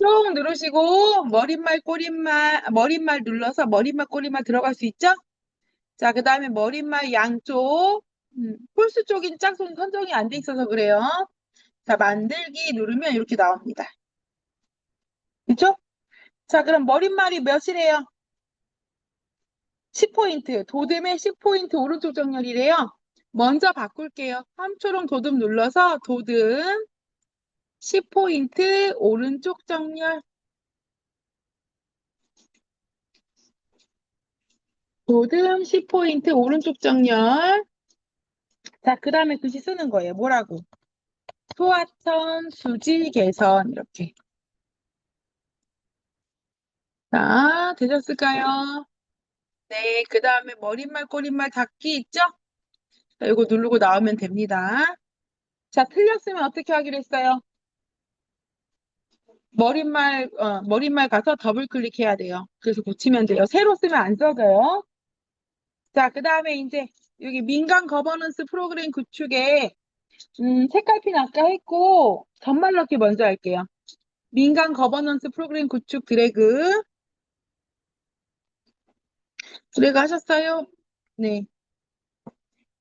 쭉 누르시고 머릿말 꼬릿말 머릿말 눌러서 머릿말 꼬릿말 들어갈 수 있죠? 자, 그 다음에 머릿말 양쪽 음, 홀수 쪽인 짝손 선정이 안 돼 있어서 그래요. 자, 만들기 누르면 이렇게 나옵니다. 그쵸? 자, 그럼 머릿말이 몇이래요? 10포인트. 도듬의 10포인트 오른쪽 정렬이래요. 먼저 바꿀게요. 3초롱 도듬 눌러서 도듬 10포인트 오른쪽 정렬. 도듬 10포인트 오른쪽 정렬. 자, 그 다음에 글씨 쓰는 거예요. 뭐라고? 소화천 수지 개선 이렇게. 자, 되셨을까요? 네, 그 다음에 머릿말, 꼬릿말 닫기 있죠? 자, 이거 누르고 나오면 됩니다. 자, 틀렸으면 어떻게 하기로 했어요? 머릿말, 어, 머릿말 가서 더블 클릭해야 돼요. 그래서 고치면 돼요. 새로 쓰면 안 써져요. 자, 그 다음에 이제 여기 민간 거버넌스 프로그램 구축에 음, 색깔핀 아까 했고 전말 넣기 먼저 할게요. 민간 거버넌스 프로그램 구축 드래그 드래그 하셨어요? 네.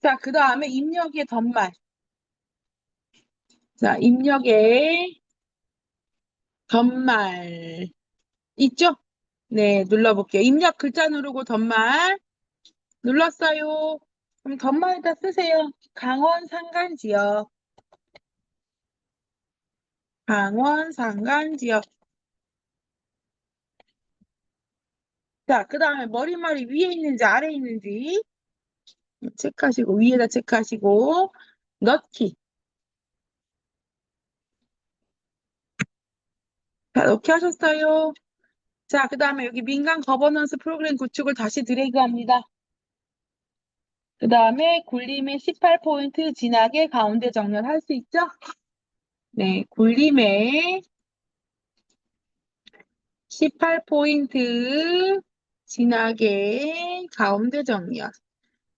자, 그 다음에 입력의 덧말. 자, 입력의 덧말. 있죠? 네, 눌러볼게요. 입력 글자 누르고 덧말. 눌렀어요. 그럼 덧말에다 쓰세요. 강원 산간 지역. 강원 산간 지역. 자, 그 다음에 머리말이 위에 있는지 아래에 있는지 체크하시고 위에다 체크하시고 넣기. 자, 넣기 하셨어요. 자, 그 다음에 여기 민간 거버넌스 프로그램 구축을 다시 드래그합니다. 그 다음에 굴림의 18포인트 진하게 가운데 정렬할 수 있죠? 네, 굴림의 18포인트 진하게 가운데 정렬.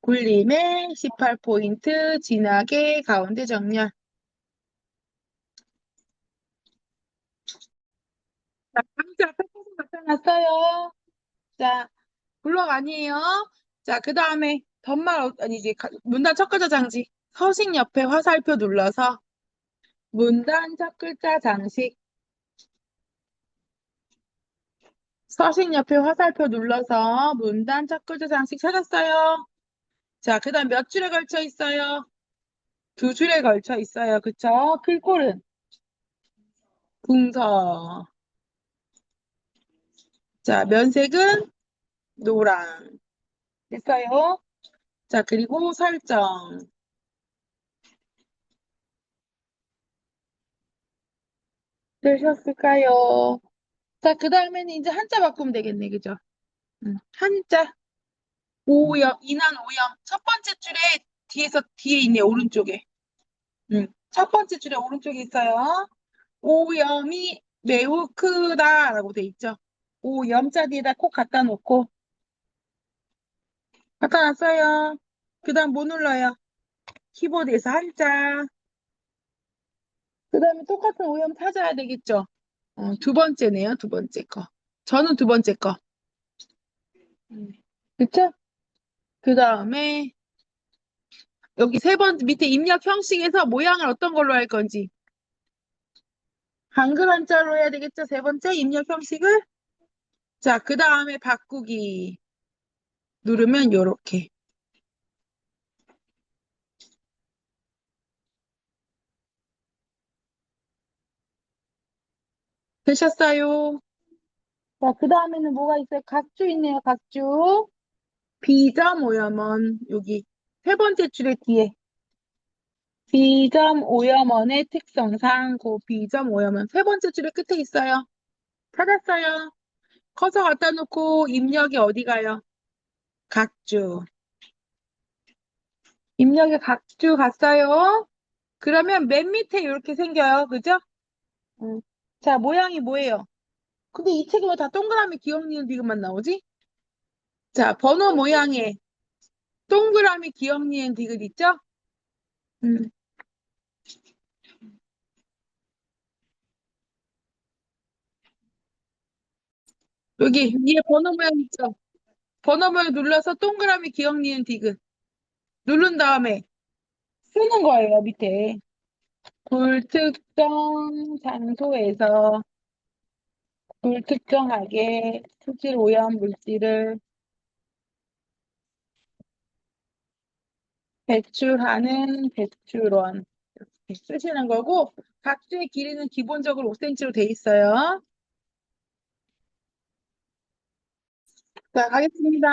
굴림의 18포인트 진하게 가운데 정렬. 자, 나타났어요. 자, 블럭 아니에요. 자, 그 다음에 덧말, 어- 아니지, 가- 문단 첫 글자 장식. 서식 옆에 화살표 눌러서 문단 첫 글자 장식. 서식 옆에 화살표 눌러서 문단 첫 글자 장식 찾았어요. 자, 그 다음 몇 줄에 걸쳐 있어요? 두 줄에 걸쳐 있어요. 그쵸? 필골은 궁서. 자, 면색은 노랑. 됐어요? 자, 그리고 설정. 되셨을까요? 자, 그 다음에는 이제 한자 바꾸면 되겠네. 그죠? 음, 한자. 오염, 인한 오염. 첫 번째 줄에 뒤에서, 뒤에 있네, 오른쪽에. 음, 첫 번째 줄에 오른쪽에 있어요. 오염이 매우 크다라고 돼 있죠. 오 염자 뒤에다 콕 갖다 놓고. 갖다 놨어요. 그 다음 뭐 눌러요? 키보드에서 한자. 그 다음에 똑같은 오염 찾아야 되겠죠? 어, 두 번째네요, 두 번째 거. 저는 두 번째 거. 음, 그쵸? 그 다음에 여기 세 번째 밑에 입력 형식에서 모양을 어떤 걸로 할 건지. 한글 한자로 해야 되겠죠? 세 번째 입력 형식을. 자, 그 다음에 바꾸기. 누르면 요렇게. 되셨어요? 자, 그 다음에는 뭐가 있어요? 각주 있네요, 각주. 비점 오염원, 여기 세 번째 줄의 뒤에. 비점 오염원의 특성상, 그 비점 오염원 세 번째 줄의 끝에 있어요. 찾았어요. 커서 갖다 놓고 입력이 어디 가요? 각주. 입력에 각주 갔어요. 그러면 맨 밑에 이렇게 생겨요. 그죠? 음. 자, 모양이 뭐예요? 근데 이 책에 왜다 동그라미 기억 니은 디귿만 나오지? 자, 번호 모양에 동그라미 기억 니은 디귿 있죠? 음. 여기 위에 번호 모양 있죠? 번호 모양 눌러서 동그라미 기억 니은 디귿 누른 다음에 쓰는 거예요, 밑에. 불특정 장소에서 불특정하게 수질 오염 물질을 배출하는 배출원 이렇게 쓰시는 거고 각주의 길이는 기본적으로 5cm로 돼 있어요. 자, 가겠습니다.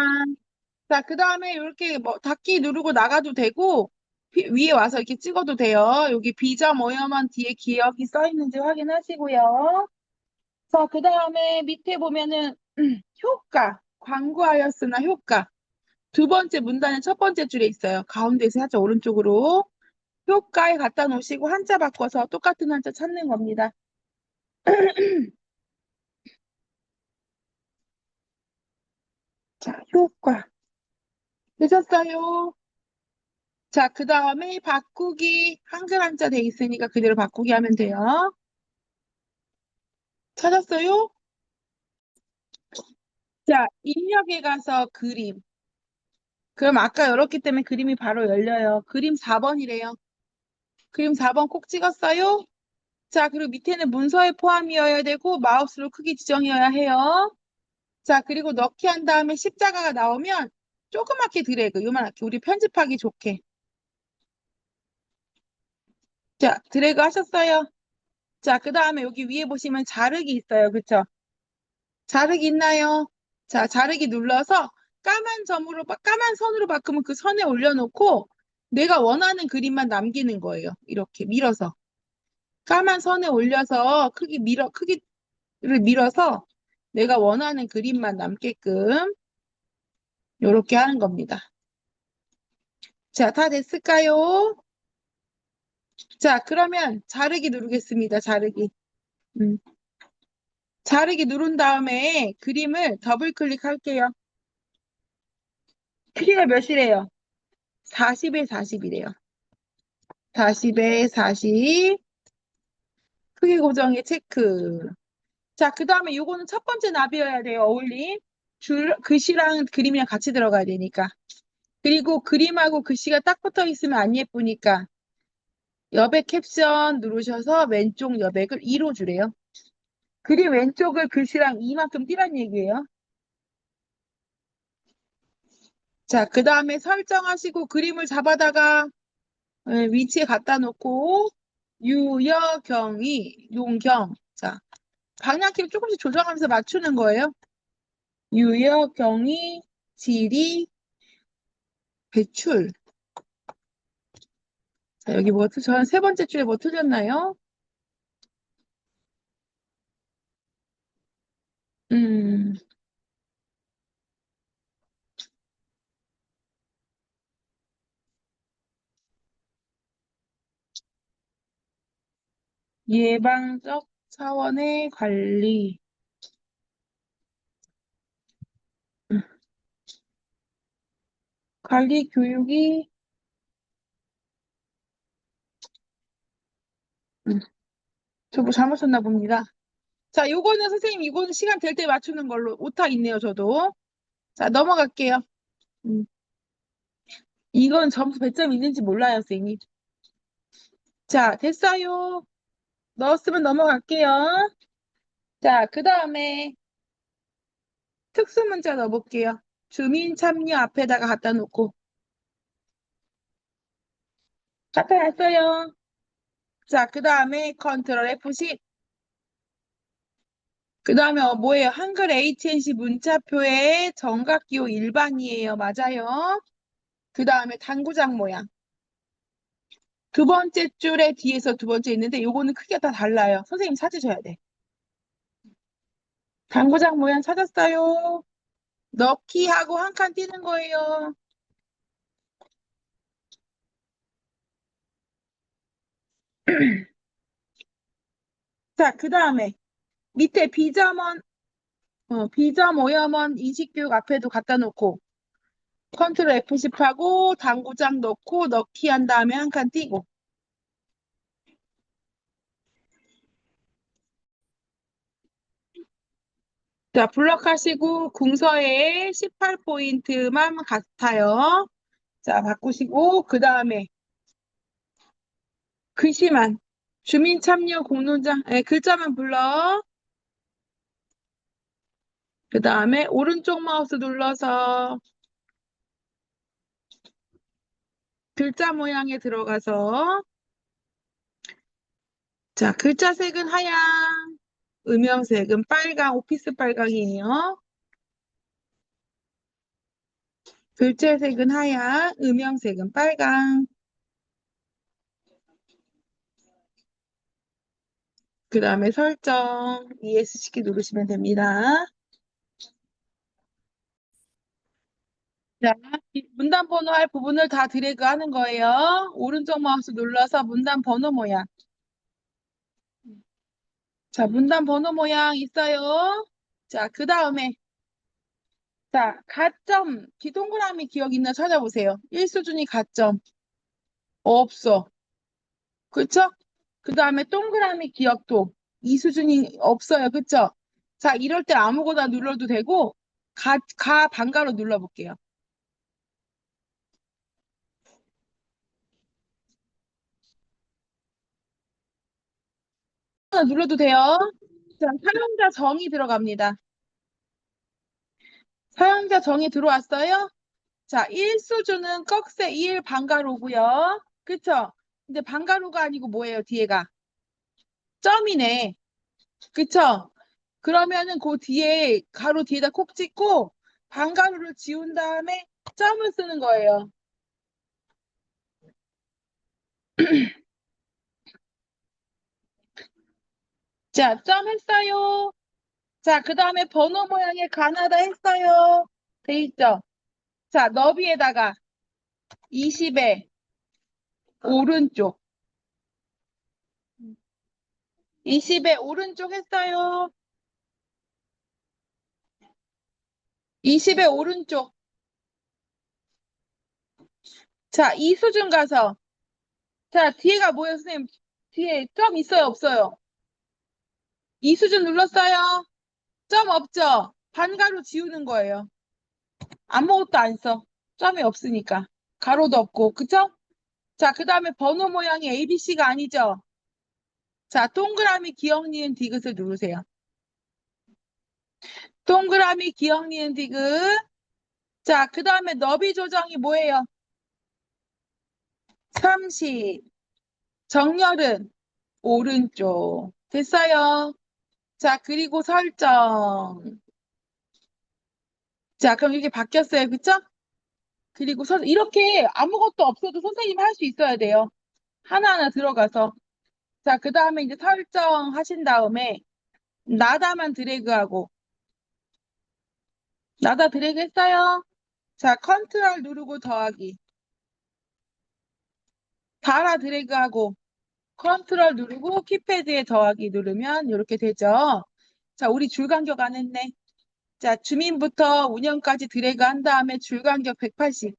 자, 그 다음에 이렇게 뭐 닫기 누르고 나가도 되고 피- 위에 와서 이렇게 찍어도 돼요. 여기 비점 오염원 뒤에 기억이 써 있는지 확인하시고요. 자, 그 다음에 밑에 보면은 효과, 광고하였으나 효과. 두 번째 문단의 첫 번째 줄에 있어요. 가운데서 살짝 오른쪽으로. 효과에 갖다 놓으시고 한자 바꿔서 똑같은 한자 찾는 겁니다. 자, 효과. 되셨어요? 자, 그 다음에 바꾸기 한글 한자 돼 있으니까 그대로 바꾸기 하면 돼요. 찾았어요? 자, 입력에 가서 그림. 그럼 아까 열었기 때문에 그림이 바로 열려요. 그림 4번이래요. 그림 4번 꼭 찍었어요? 자, 그리고 밑에는 문서에 포함이어야 되고 마우스로 크기 지정이어야 해요. 자, 그리고 넣기 한 다음에 십자가가 나오면 조그맣게 드래그, 요만하게 우리 편집하기 좋게. 자, 드래그 하셨어요? 자, 그 다음에 여기 위에 보시면 자르기 있어요. 그쵸? 자르기 있나요? 자, 자르기 눌러서 까만 점으로, 바- 까만 선으로 바꾸면 그 선에 올려놓고 내가 원하는 그림만 남기는 거예요. 이렇게 밀어서. 까만 선에 올려서 크기 밀어, 크기를 밀어서 내가 원하는 그림만 남게끔 이렇게 하는 겁니다. 자, 다 됐을까요? 자, 그러면 자르기 누르겠습니다. 자르기. 음. 자르기 누른 다음에 그림을 더블 클릭할게요. 크기가 몇이래요? 40에 40이래요. 40에 40. 크기 고정에 체크. 자, 그 다음에 요거는 첫 번째 나비여야 돼요. 어울림. 줄, 글씨랑 그림이랑 같이 들어가야 되니까. 그리고 그림하고 글씨가 딱 붙어 있으면 안 예쁘니까 여백 캡션 누르셔서 왼쪽 여백을 2로 주래요. 그림 왼쪽을 글씨랑 이만큼 띄란 얘기예요. 자, 그 다음에 설정하시고 그림을 잡아다가 예, 위치에 갖다 놓고 유여경이 용경 자 방향키를 조금씩 조정하면서 맞추는 거예요. 유여경이 지리 배출 자 여기 뭐 저는 세 번째 줄에 뭐 틀렸나요? 음 예방적 차원의 관리 음. 관리 교육이 음. 저뭐 잘못 썼나 봅니다. 자, 요거는 선생님 이거는 시간 될 때 맞추는 걸로 오타 있네요, 저도. 자, 넘어갈게요. 음. 이건 점수 배점 있는지 몰라요, 선생님. 자, 됐어요. 넣었으면 넘어갈게요. 자, 그 다음에 특수 문자 넣어볼게요. 주민 참여 앞에다가 갖다 놓고. 갖다 놨어요. 자, 그 다음에 컨트롤 F10. 그 다음에 어, 뭐예요? 한글 HNC 문자표에 정각기호 일반이에요. 맞아요. 그 다음에 당구장 모양. 두 번째 줄에 뒤에서 두 번째 있는데 요거는 크기가 다 달라요. 선생님 찾으셔야 돼. 당구장 모양 찾았어요. 넣기 하고 한칸 띄는 거예요. 자, 그 다음에 밑에 비점원, 어, 비점 오염원 인식교육 앞에도 갖다 놓고 컨트롤 F10 하고 당구장 넣고 넣기 한 다음에 한 칸 띄고 자, 블럭 하시고 궁서에 18포인트만 같아요. 자, 바꾸시고 그 다음에 글씨만 주민 참여 공론장 네, 글자만 불러. 그 다음에 오른쪽 마우스 눌러서 글자 모양에 들어가서 자, 글자 색은 하얀, 음영색은 빨강, 오피스 빨강이에요. 글자 색은 하얀, 음영색은 빨강. 그 다음에 설정, ESC 키 누르시면 됩니다. 자, 이 문단 번호 할 부분을 다 드래그 하는 거예요. 오른쪽 마우스 눌러서 문단 번호 모양. 자, 문단 번호 모양 있어요. 자, 그 다음에 자, 가점, 기동그라미 기억 있나 찾아보세요. 1수준이 가점. 없어. 그쵸? 그 다음에 동그라미 기억도 2수준이 없어요. 그쵸? 자, 이럴 때 아무거나 눌러도 되고 가, 가 반가로 눌러볼게요. 눌러도 돼요. 자, 사용자 정의 들어갑니다. 사용자 정의 들어왔어요? 자, 1수준은 꺽쇠 1 반가로고요. 그쵸? 근데 반가로가 아니고 뭐예요, 뒤에가? 점이네. 그쵸? 그러면은 그 뒤에 가로 뒤에다 콕 찍고 반가로를 지운 다음에 점을 쓰는 거예요. 자, 점 했어요. 자, 그 다음에 번호 모양의 가나다 했어요. 돼 있죠? 자, 너비에다가 20에 오른쪽. 20에 오른쪽 했어요. 20에 오른쪽. 자, 이수준 가서. 자, 뒤에가 뭐예요, 선생님? 뒤에 점 있어요, 없어요? 이 수준 눌렀어요? 점 없죠? 반가로 지우는 거예요. 아무것도 안 써. 점이 없으니까. 가로도 없고, 그쵸? 자, 그 다음에 번호 모양이 ABC가 아니죠? 자, 동그라미 기억 니은 디귿을 누르세요. 동그라미 기억 니은 디귿. 자, 그 다음에 너비 조정이 뭐예요? 30. 정렬은 오른쪽. 됐어요. 자, 그리고 설정. 자, 그럼 이렇게 바뀌었어요. 그쵸? 그리고 선, 이렇게 아무것도 없어도 선생님 할 수 있어야 돼요. 하나하나 들어가서. 자, 그 다음에 이제 설정 하신 다음에 나다만 드래그하고 나다 드래그 했어요. 자, 컨트롤 누르고 더하기. 달아 드래그하고 컨트롤 누르고 키패드에 더하기 누르면 이렇게 되죠. 자, 우리 줄 간격 안 했네. 자, 주민부터 운영까지 드래그 한 다음에 줄 간격 180.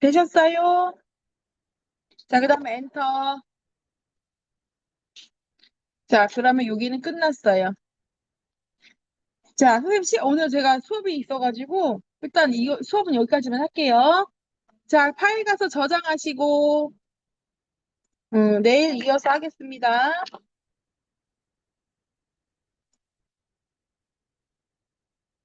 되셨어요? 자, 그 다음에 엔터. 자, 그러면 여기는 끝났어요. 자, 선생님, 시, 오늘 제가 수업이 있어가지고, 일단 이 수업은 여기까지만 할게요. 자, 파일 가서 저장하시고, 음, 내일 이어서 하겠습니다.